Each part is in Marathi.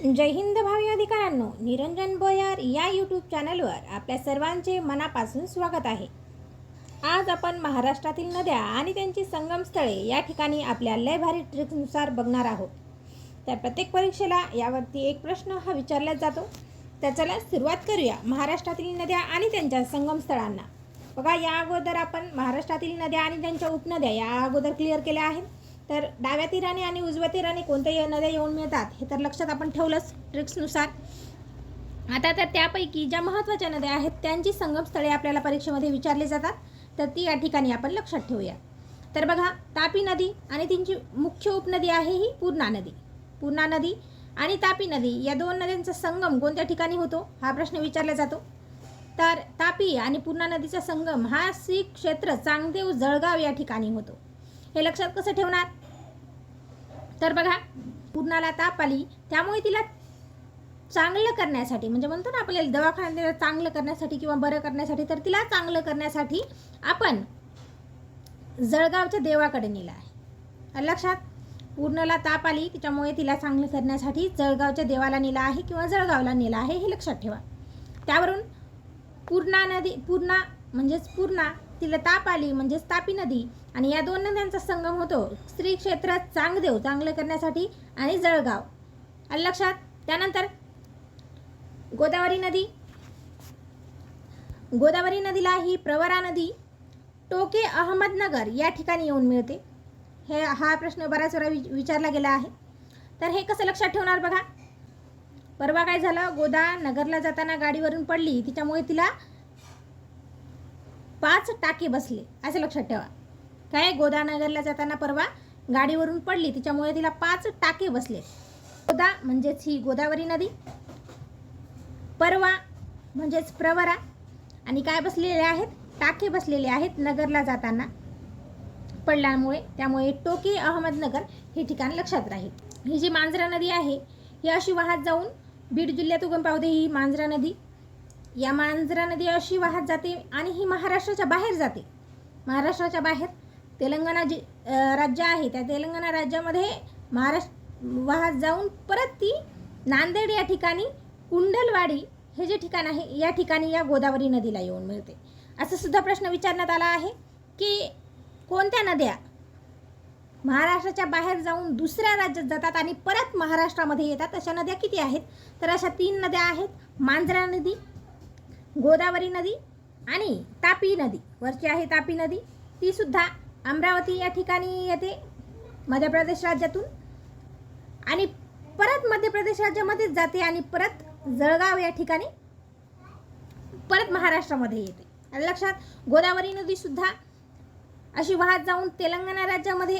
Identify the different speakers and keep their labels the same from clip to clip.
Speaker 1: जय हिंद भावी अधिकाऱ्यांनो निरंजन बोयर या यूट्यूब चॅनलवर आपल्या सर्वांचे मनापासून स्वागत आहे. आज आपण महाराष्ट्रातील नद्या आणि त्यांची संगमस्थळे या ठिकाणी आपल्या लय भारी ट्रिकनुसार बघणार आहोत. तर प्रत्येक परीक्षेला यावरती एक प्रश्न हा विचारला जातो. तर चला सुरुवात करूया महाराष्ट्रातील नद्या आणि त्यांच्या संगमस्थळांना बघा या अगोदर आपण महाराष्ट्रातील नद्या आणि त्यांच्या उपनद्या या अगोदर क्लिअर केल्या आहेत. तर डाव्या तीराने आणि उजव्या तीराने कोणत्या नद्या येऊन मिळतात हे तर लक्षात आपण ठेवलंच ट्रिक्सनुसार. आता तर त्यापैकी ज्या महत्त्वाच्या नद्या आहेत त्यांची संगमस्थळे आपल्याला परीक्षेमध्ये विचारली जातात तर ती या ठिकाणी आपण लक्षात ठेवूया. तर बघा तापी नदी आणि त्यांची मुख्य उपनदी आहे ही पूर्णा नदी. पूर्णा नदी आणि तापी नदी या दोन नद्यांचा संगम कोणत्या ठिकाणी होतो हा प्रश्न विचारला जातो. तर तापी आणि पूर्णा नदीचा संगम हा श्री क्षेत्र चांगदेव जळगाव या ठिकाणी होतो. हे लक्षात कसं ठेवणार? तर बघा पूर्णाला ताप आली त्यामुळे तिला चांगलं करण्यासाठी म्हणजे म्हणतो ना आपल्याला दवाखान्यात चांगलं करण्यासाठी किंवा बरं करण्यासाठी तर तिला चांगलं करण्यासाठी आपण जळगावच्या देवाकडे नेलं आहे. लक्षात पूर्णला ताप आली त्याच्यामुळे तिला चांगलं करण्यासाठी जळगावच्या देवाला नेलं आहे किंवा जळगावला नेलं आहे हे लक्षात ठेवा. त्यावरून पूर्णा नदी पूर्णा म्हणजेच पूर्णा तिला ताप आली म्हणजेच तापी नदी. आणि या दोन नद्यांचा संगम होतो स्त्री क्षेत्रात चांगदेव चांगलं करण्यासाठी आणि जळगाव. आलं लक्षात? त्यानंतर गोदावरी नदी. गोदावरी नदीला ही प्रवरा नदी टोके अहमदनगर या ठिकाणी येऊन मिळते. हे हा प्रश्न बऱ्याच वेळा वि विचारला गेला आहे. तर हे कसं लक्षात ठेवणार बघा? परवा काय झालं? गोदा नगरला जाताना गाडीवरून पडली. तिच्यामुळे तिला पाच टाके बसले. असं लक्षात ठेवा. काय? गोदानगरला जाताना परवा गाडीवरून पडली. तिच्यामुळे तिला पाच टाके बसले. गोदा म्हणजेच ही गोदावरी नदी परवा म्हणजेच प्रवरा आणि काय बसलेले आहेत? टाके बसलेले आहेत नगरला जाताना. पडल्यामुळे त्यामुळे टोके अहमदनगर हे ठिकाण लक्षात राहील. ही जी मांजरा नदी आहे ही अशी वाहत जाऊन बीड जिल्ह्यात उगम पावते ही मांजरा नदी. या मांजरा नदी अशी वाहत जाते आणि ही महाराष्ट्राच्या बाहेर जाते. महाराष्ट्राच्या बाहेर तेलंगणा जी राज्य आहे त्या तेलंगणा राज्यामध्ये महाराष्ट्र वाहत जाऊन परत ती नांदेड या ठिकाणी कुंडलवाडी हे जे ठिकाण आहे या ठिकाणी या गोदावरी नदीला येऊन मिळते. असं सुद्धा प्रश्न विचारण्यात आला आहे की कोणत्या नद्या महाराष्ट्राच्या बाहेर जाऊन दुसऱ्या राज्यात जातात आणि परत महाराष्ट्रामध्ये येतात? अशा नद्या किती आहेत? तर अशा तीन नद्या आहेत. मांजरा नदी गोदावरी नदी आणि तापी नदी. वरची आहे तापी नदी. ती सुद्धा अमरावती या ठिकाणी येते मध्य प्रदेश राज्यातून. आणि परत मध्य प्रदेश राज्यामध्येच जाते आणि परत जळगाव या ठिकाणी परत महाराष्ट्रामध्ये येते. लक्षात गोदावरी नदीसुद्धा अशी वाहत जाऊन तेलंगणा राज्यामध्ये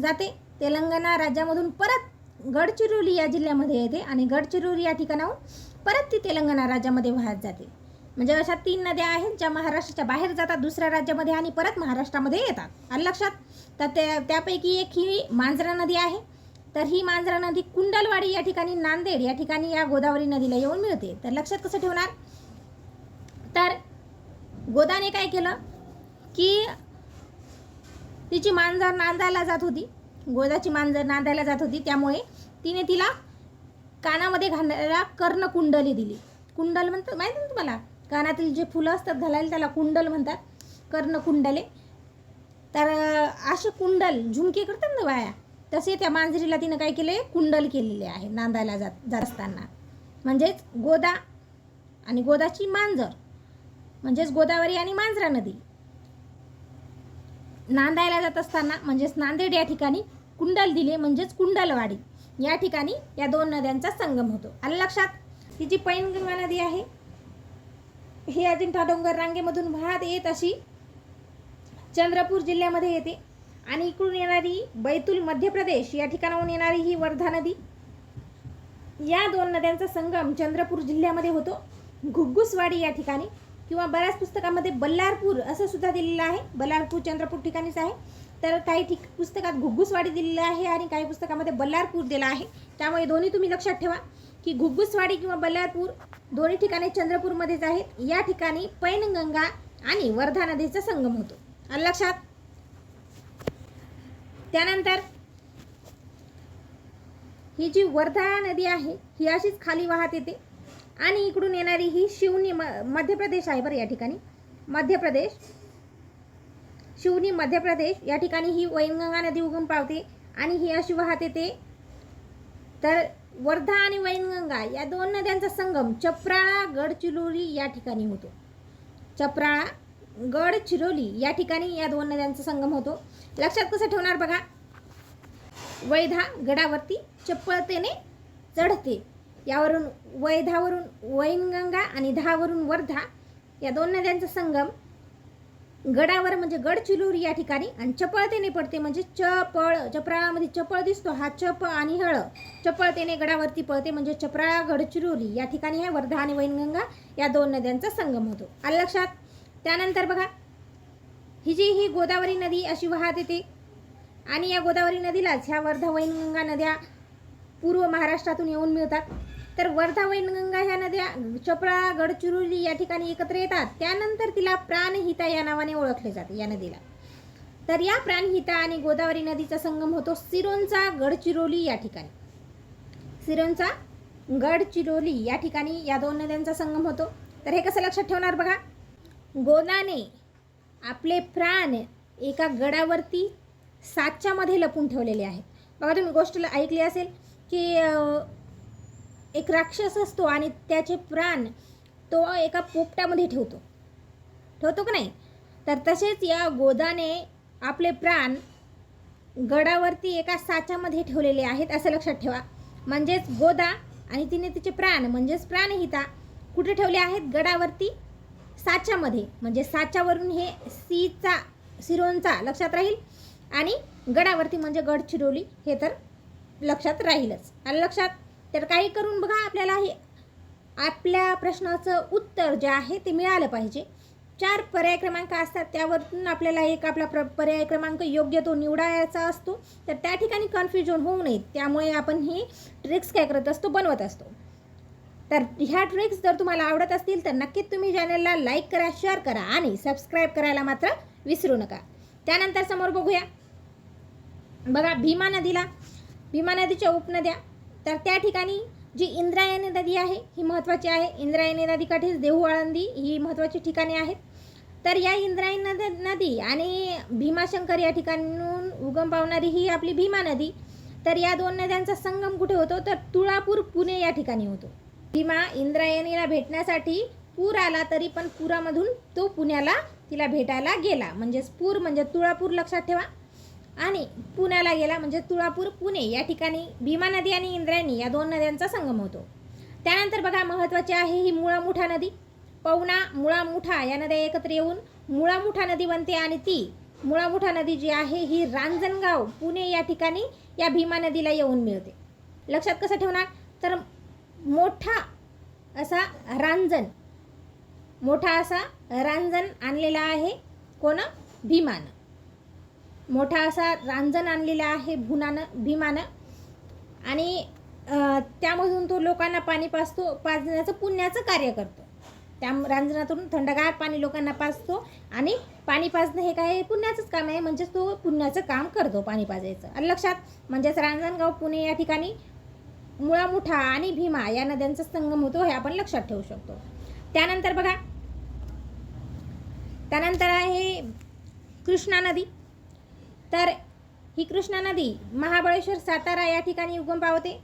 Speaker 1: जाते. तेलंगणा राज्यामधून परत गडचिरोली या जिल्ह्यामध्ये येते आणि गडचिरोली या ठिकाणाहून परत ती तेलंगणा राज्यामध्ये वाहत जाते. म्हणजे अशा तीन नद्या आहेत ज्या महाराष्ट्राच्या बाहेर जातात दुसऱ्या राज्यामध्ये आणि परत महाराष्ट्रामध्ये येतात. आणि लक्षात? तर त्या त्यापैकी एक ही मांजरा नदी आहे. तर ही मांजरा नदी कुंडलवाडी या ठिकाणी नांदेड या ठिकाणी या गोदावरी नदीला येऊन मिळते. तर लक्षात कसं ठेवणार? तर गोदाने काय केलं? की तिची मांजर नांदायला जात होती. गोदाची मांजर नांदायला जात होती. त्यामुळे तिने तिला कानामध्ये घालणाऱ्या कर्णकुंडली दिली. कुंडल म्हणतं माहिती ना तुम्हाला? कानातील जे फुलं असतात घालायला त्याला कुंडल म्हणतात कर्णकुंडले. तर असे कुंडल झुमके करतात ना बाया तसे त्या मांजरीला तिनं काय केले? कुंडल केलेले आहे नांदायला जात जात असताना. म्हणजेच गोदा आणि गोदाची मांजर. म्हणजेच गोदावरी आणि मांजरा नदी. नांदायला जात असताना म्हणजेच नांदेड या ठिकाणी कुंडल दिले म्हणजेच कुंडलवाडी. या ठिकाणी या दोन नद्यांचा संगम होतो. आलं लक्षात? तिची पैनगंगा नदी आहे ही अजिंठा डोंगर रांगेमधून वाहत येत अशी चंद्रपूर जिल्ह्यामध्ये येते. आणि इकडून येणारी बैतूल मध्य प्रदेश या ठिकाणाहून येणारी ही वर्धा नदी. या दोन नद्यांचा संगम चंद्रपूर जिल्ह्यामध्ये होतो. घुग्गुसवाडी या ठिकाणी किंवा बऱ्याच पुस्तकामध्ये बल्लारपूर असं सुद्धा दिलेलं आहे. बल्लारपूर चंद्रपूर ठिकाणीच आहे. तर काही ठिक पुस्तकात घुग्गुसवाडी दिलेलं आहे आणि काही पुस्तकामध्ये बल्लारपूर दिलं आहे. त्यामुळे दोन्ही तुम्ही लक्षात ठेवा की घुग्गुसवाडी किंवा बल्लारपूर दोन्ही ठिकाणी चंद्रपूरमध्येच आहेत. या ठिकाणी पैनगंगा आणि वर्धा नदीचा संगम होतो. आलं लक्षात? त्यानंतर ही जी वर्धा नदी आहे ही अशीच खाली वाहत येते. आणि इकडून येणारी ही शिवनी म मध्य प्रदेश आहे बरं या ठिकाणी. मध्य प्रदेश शिवनी मध्य प्रदेश या ठिकाणी ही वैनगंगा नदी उगम पावते आणि ही अशी वाहत येते. तर वर्धा आणि वैनगंगा या दोन नद्यांचा संगम चपराळा गडचिरोली या ठिकाणी होतो. चपराळा गडचिरोली या ठिकाणी या दोन नद्यांचा संगम होतो. लक्षात कसं ठेवणार बघा? वैधा गडावरती चपळतेने चढते. यावरून वैधावरून वैनगंगा आणि दहावरून वर्धा या दोन नद्यांचा संगम गडावर म्हणजे गडचिरोली या ठिकाणी आणि चपळतेने पडते म्हणजे चपळ चपराळामध्ये चपळ दिसतो हा चप आणि हळ. चपळतेने गडावरती पळते म्हणजे चपराळा गडचिरोली या ठिकाणी आहे. वर्धा आणि वैनगंगा या दोन नद्यांचा संगम होतो. आलं लक्षात? त्यानंतर बघा ही जी ही गोदावरी नदी अशी वाहत येते आणि या गोदावरी नदीलाच ह्या वर्धा वैनगंगा नद्या पूर्व महाराष्ट्रातून येऊन मिळतात. तर वर्धा वैनगंगा ह्या नद्या चपळा गडचिरोली या ठिकाणी एकत्र येतात. त्यानंतर तिला प्राणहिता या नावाने ओळखले जाते या नदीला. तर या प्राणहिता आणि गोदावरी नदीचा संगम होतो सिरोंचा गडचिरोली या ठिकाणी. सिरोंचा गडचिरोली या ठिकाणी या दोन नद्यांचा संगम होतो. तर हे कसं लक्षात ठेवणार बघा? गोदाने आपले प्राण एका गडावरती साच्यामध्ये लपून ठेवलेले आहेत. बघा तुम्ही गोष्ट ऐकली असेल की एक राक्षस असतो आणि त्याचे प्राण तो एका पोपटामध्ये ठेवतो. ठेवतो का नाही? तर तसेच या गोदाने आपले प्राण गडावरती एका साच्यामध्ये ठेवलेले आहेत असं लक्षात ठेवा. म्हणजेच गोदा आणि तिने तिचे प्राण म्हणजेच प्राणहिता कुठे ठेवले आहेत? गडावरती साच्यामध्ये. म्हणजे साच्यावरून हे सीचा सिरोंचा लक्षात राहील आणि गडावरती म्हणजे गडचिरोली हे तर लक्षात राहीलच. आणि लक्षात? तर काही करून बघा आपल्याला हे आपल्या प्रश्नाचं उत्तर जे आहे ते मिळालं पाहिजे. चार पर्याय क्रमांक असतात त्यावरून आपल्याला एक आपला प्र पर्याय क्रमांक योग्य तो निवडायचा असतो. तर त्या ठिकाणी कन्फ्युजन होऊ नये त्यामुळे आपण ही ट्रिक्स काय करत असतो बनवत असतो. तर ह्या ट्रिक्स जर तुम्हाला आवडत असतील तर नक्कीच तुम्ही चॅनलला लाईक करा शेअर करा आणि सबस्क्राईब करायला मात्र विसरू नका. त्यानंतर समोर बघूया. बघा भीमा नदीला भीमा नदीच्या उपनद्या. तर त्या ठिकाणी जी इंद्रायणी नदी आहे ही महत्त्वाची आहे. इंद्रायणी नदीकाठीच देहू आळंदी ही महत्त्वाची ठिकाणे आहेत. तर या इंद्रायणी नद नदी आणि भीमाशंकर या ठिकाणून उगम पावणारी ही आपली भीमा नदी तर या दोन नद्यांचा संगम कुठे होतो? तर तुळापूर पुणे या ठिकाणी होतो. भीमा इंद्रायणीला भेटण्यासाठी पूर आला तरी पण पुरामधून तो पुण्याला तिला भेटायला गेला. म्हणजेच पूर म्हणजे तुळापूर लक्षात ठेवा. आणि पुण्याला गेला म्हणजे तुळापूर पुणे या ठिकाणी भीमा नदी आणि इंद्रायणी या दोन नद्यांचा संगम होतो. त्यानंतर बघा महत्त्वाची आहे ही मुळा मुठा नदी. पवना मुळा मुठा या नद्या एकत्र येऊन मुळा मुठा नदी बनते आणि ती मुळा मुठा नदी जी आहे ही रांजणगाव पुणे या ठिकाणी या भीमा नदीला येऊन मिळते. लक्षात कसं ठेवणार? तर मोठा असा रांजण मोठा असा रांजण आणलेला आहे कोण? भीमानं. मोठा असा रांजण आणलेला आहे भुनानं भीमानं. आणि त्यामधून तो लोकांना पाणी पाजतो पाजण्याचं पुण्याचं कार्य करतो. त्या रांजणातून थंडगार पाणी लोकांना पाजतो आणि पाणी पाजणं हे काय पुण्याचंच काम आहे म्हणजेच तो पुण्याचं काम करतो पाणी पाजायचं. लक्षात म्हणजेच रांजणगाव पुणे या ठिकाणी मुळामुठा आणि भीमा या नद्यांचा संगम होतो हे आपण लक्षात ठेवू शकतो. त्यानंतर बघा त्यानंतर आहे कृष्णा नदी. तर ही कृष्णा नदी महाबळेश्वर सातारा या ठिकाणी उगम पावते.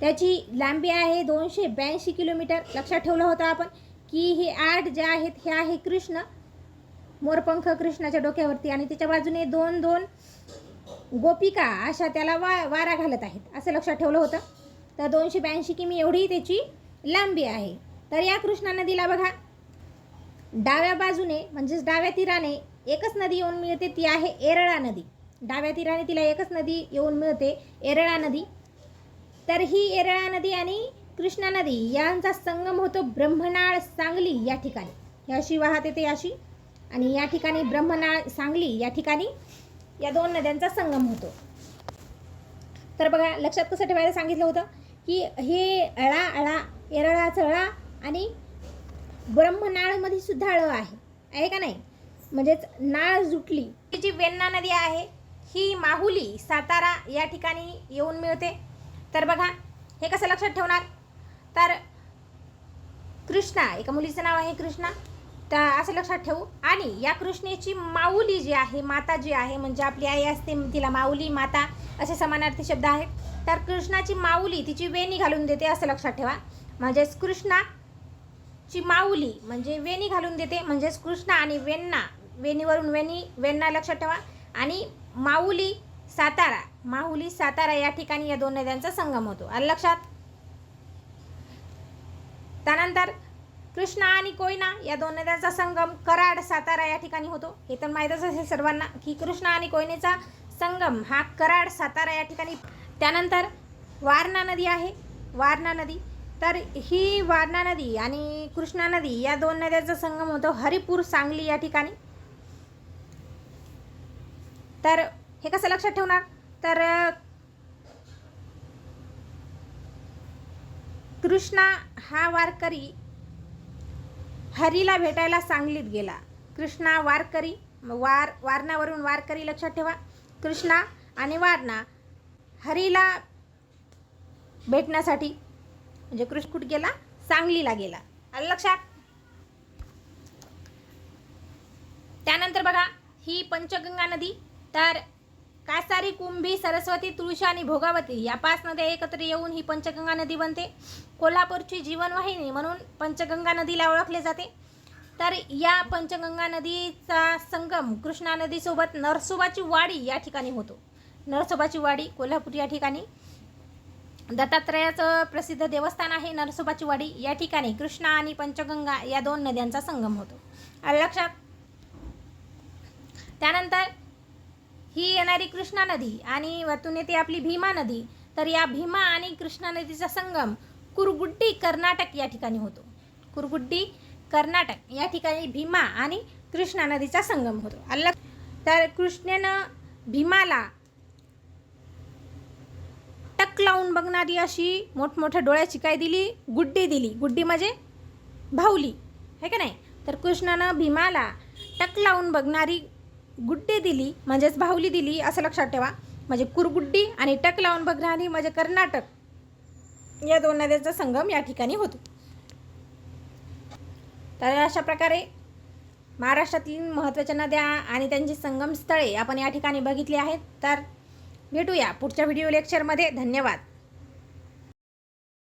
Speaker 1: त्याची लांबी आहे दोनशे ब्याऐंशी किलोमीटर. लक्षात ठेवलं होतं आपण की हे आठ जे आहेत हे आहे कृष्ण. मोरपंख कृष्णाच्या डोक्यावरती आणि त्याच्या बाजूने दोन दोन गोपिका अशा त्याला वा वारा घालत आहेत असं लक्षात ठेवलं होतं. तर दोनशे ब्याऐंशी किमी एवढी त्याची लांबी आहे. तर या कृष्णा नदीला बघा. डाव्या बाजूने म्हणजेच डाव्या तीराने एकच नदी येऊन मिळते ती आहे एरळा नदी. डाव्या तीराने तिला एकच नदी येऊन मिळते एरळा नदी. तर ही एरळा नदी आणि कृष्णा नदी यांचा संगम होतो ब्रह्मनाळ सांगली या ठिकाणी. याशी अशी वाहत येते याशी. आणि या ठिकाणी ब्रह्मनाळ सांगली या ठिकाणी या दोन नद्यांचा संगम होतो. तर बघा लक्षात कसं ठेवायला सांगितलं होतं की हे अळा अळा एरळाचं अळा आणि ब्रह्मनाळमध्ये सुद्धा अळ आहे. आहे का नाही? म्हणजेच नाळ जुटली. ही जी वेण्णा नदी आहे ही माहुली सातारा या ठिकाणी येऊन मिळते. तर बघा हे कसं लक्षात ठेवणार? तर कृष्णा एका मुलीचं नाव आहे कृष्णा. तर असं लक्षात ठेवू. आणि या कृष्णेची माऊली जी आहे माता जी आहे म्हणजे आपली आई असते तिला माऊली माता असे समानार्थी शब्द आहेत. तर कृष्णाची माऊली तिची वेणी घालून देते असं लक्षात ठेवा. म्हणजेच कृष्णाची माऊली म्हणजे वेणी घालून देते. म्हणजेच कृष्णा आणि वेण्णा वेणीवरून वेणी वेण्णा लक्षात ठेवा. आणि माऊली सातारा माहुली सातारा या ठिकाणी या दोन नद्यांचा संगम होतो. आलं लक्षात? त्यानंतर कृष्णा आणि कोयना या दोन नद्यांचा संगम कराड सातारा या ठिकाणी होतो. हे तर माहीतच असेल सर्वांना की कृष्णा आणि कोयनेचा संगम हा कराड सातारा या ठिकाणी. त्यानंतर वारणा नदी आहे. वारणा नदी. तर ही वारणा नदी आणि कृष्णा नदी या दोन नद्यांचा संगम होतो. हरिपूर सांगली या ठिकाणी. तर हे कसं लक्षात ठेवणार? तर कृष्णा हा वारकरी हरीला भेटायला सांगलीत गेला. कृष्णा वारकरी वार वारणावरून वारकरी लक्षात ठेवा. कृष्णा आणि वारणा हरीला भेटण्यासाठी म्हणजे कृष्ण गेला सांगलीला गेला. आलं लक्षात? त्यानंतर बघा ही पंचगंगा नदी तर कासारी कुंभी सरस्वती तुळशी आणि भोगावती या पाच नद्या एकत्र येऊन ही पंचगंगा नदी बनते. कोल्हापूरची जीवनवाहिनी म्हणून पंचगंगा नदीला ओळखले जाते. तर या पंचगंगा नदीचा संगम कृष्णा नदीसोबत नरसोबाची वाडी या ठिकाणी होतो. नरसोबाची वाडी कोल्हापूर या ठिकाणी. दत्तात्रयाचं प्रसिद्ध देवस्थान आहे नरसोबाची वाडी. या ठिकाणी कृष्णा आणि पंचगंगा या दोन नद्यांचा संगम होतो. लक्षात? त्यानंतर ही येणारी कृष्णा नदी आणि वतून येते आपली भीमा नदी. तर या भीमा आणि कृष्णा नदीचा संगम कुरगुड्डी कर्नाटक या ठिकाणी होतो. कुरगुड्डी कर्नाटक या ठिकाणी भीमा आणि कृष्णा नदीचा संगम होतो. अल्ला तर कृष्णेनं भीमाला टक लावून बघणारी अशी मोठमोठ्या डोळ्याची काय दिली? गुड्डी दिली. गुड्डी म्हणजे भावली है का नाही? तर कृष्णानं भीमाला टक लावून बघणारी गुड्डी दिली म्हणजेच भावली दिली असं लक्षात ठेवा. म्हणजे कुरगुड्डी आणि टक लावून बघणारी म्हणजे कर्नाटक या दोन नद्यांचा संगम या ठिकाणी होतो. तर अशा प्रकारे महाराष्ट्रातील महत्त्वाच्या नद्या आणि त्यांची संगमस्थळे आपण या ठिकाणी बघितली आहेत. तर भेटूया पुढच्या व्हिडिओ लेक्चरमध्ये धन्यवाद.